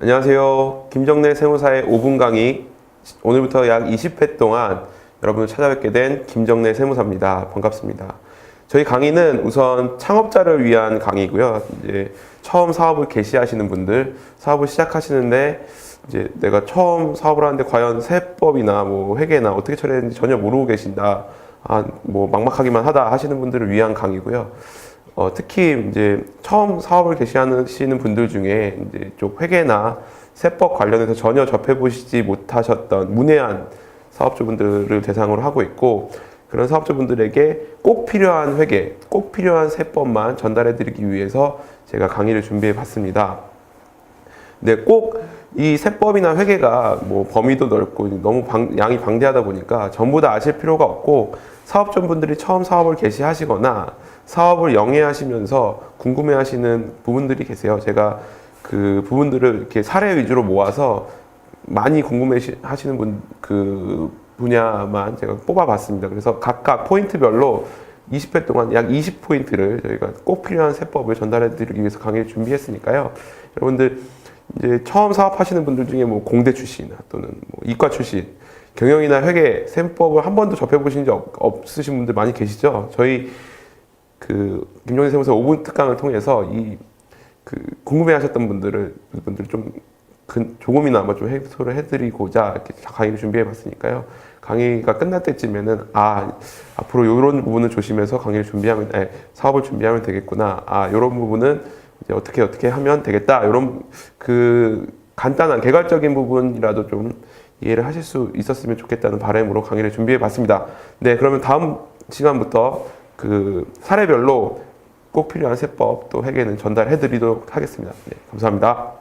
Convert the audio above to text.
안녕하세요. 김정래 세무사의 5분 강의. 오늘부터 약 20회 동안 여러분을 찾아뵙게 된 김정래 세무사입니다. 반갑습니다. 저희 강의는 우선 창업자를 위한 강의고요. 이제 처음 사업을 개시하시는 분들, 사업을 시작하시는데 이제 내가 처음 사업을 하는데 과연 세법이나 뭐 회계나 어떻게 처리해야 되는지 전혀 모르고 계신다. 아, 뭐 막막하기만 하다 하시는 분들을 위한 강의고요. 어, 특히 이제 처음 사업을 개시하시는 분들 중에 이제 쪽 회계나 세법 관련해서 전혀 접해보시지 못하셨던 문외한 사업주분들을 대상으로 하고 있고 그런 사업주분들에게 꼭 필요한 회계, 꼭 필요한 세법만 전달해드리기 위해서 제가 강의를 준비해봤습니다. 근데 꼭 이 세법이나 회계가 뭐 범위도 넓고 너무 방- 양이 방대하다 보니까 전부 다 아실 필요가 없고 사업자분들이 처음 사업을 개시하시거나 사업을 영위하시면서 궁금해하시는 부분들이 계세요. 제가 그 부분들을 이렇게 사례 위주로 모아서 많이 궁금해하시는 분 그 분야만 제가 뽑아봤습니다. 그래서 각각 포인트별로 20회 동안 약 20포인트를 저희가 꼭 필요한 세법을 전달해 드리기 위해서 강의를 준비했으니까요. 여러분들 이제 처음 사업하시는 분들 중에 뭐 공대 출신 또는 뭐 이과 출신 경영이나 회계 세법을 한 번도 접해보신 적 없- 없으신 분들 많이 계시죠? 저희 그 김종대 세무사 5분 특강을 통해서 이 그 궁금해하셨던 분들을 분들 좀 근- 조금이나마 뭐좀 해소를 해드리고자 이렇게 강의를 준비해봤으니까요. 강의가 끝날 때쯤에는 아 앞으로 이런 부분을 조심해서 강의를 준비하면 아니, 사업을 준비하면 되겠구나. 아 이런 부분은 이제 어떻게 어떻게 하면 되겠다. 이런 그 간단한 개괄적인 부분이라도 좀 이해를 하실 수 있었으면 좋겠다는 바람으로 강의를 준비해 봤습니다. 네, 그러면 다음 시간부터 그 사례별로 꼭 필요한 세법 또 회계는 전달해 드리도록 하겠습니다. 네, 감사합니다.